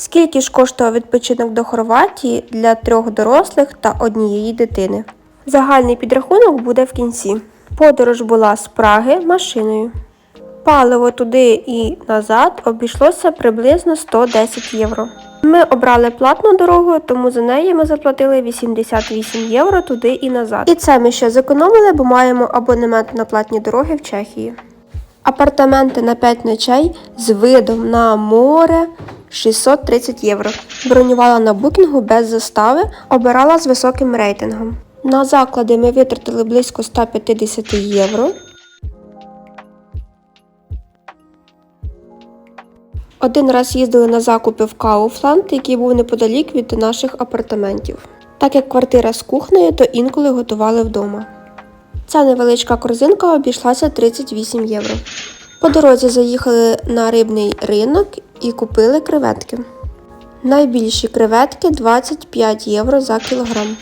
Скільки ж коштував відпочинок до Хорватії для трьох дорослих та однієї дитини? Загальний підрахунок буде в кінці. Подорож була з Праги машиною. Паливо туди і назад обійшлося приблизно 110 євро. Ми обрали платну дорогу, тому за неї ми заплатили 88 євро туди і назад. І це ми ще зекономили, бо маємо абонемент на платні дороги в Чехії. Апартаменти на 5 ночей з видом на море 630 євро. Бронювала на букінгу без застави, обирала з високим рейтингом. На заклади ми витратили близько 150 євро. Один раз їздили на закупи в Кауфланд, який був неподалік від наших апартаментів. Так як квартира з кухнею, то інколи готували вдома. Ця невеличка корзинка обійшлася 38 євро. По дорозі заїхали на рибний ринок і купили креветки. Найбільші креветки 25 євро за кілограм.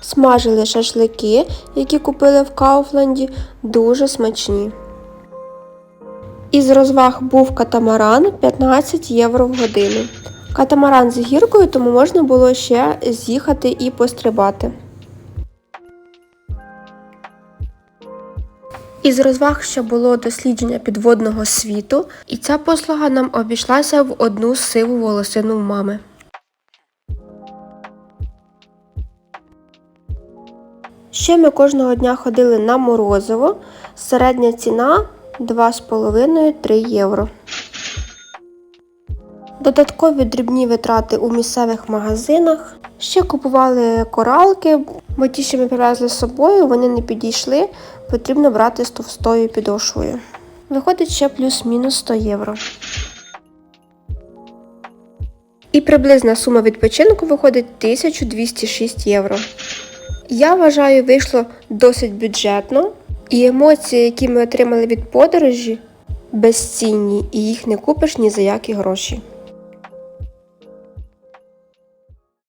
Смажили шашлики, які купили в Кауфланді, дуже смачні. Із розваг був катамаран 15 євро в годину. Катамаран з гіркою, тому можна було ще з'їхати і пострибати. Із розваг ще було дослідження підводного світу, і ця послуга нам обійшлася в одну сиву волосину в мами. Ще ми кожного дня ходили на морозиво. Середня ціна 2,5-3 євро. Додаткові дрібні витрати у місцевих магазинах. Ще купували коралки, бо ті, що ми привезли з собою, вони не підійшли. Потрібно брати з товстою підошвою. Виходить ще плюс-мінус 100 євро. І приблизна сума відпочинку виходить 1206 євро. Я вважаю, вийшло досить бюджетно, і емоції, які ми отримали від подорожі, безцінні, і їх не купиш ні за які гроші.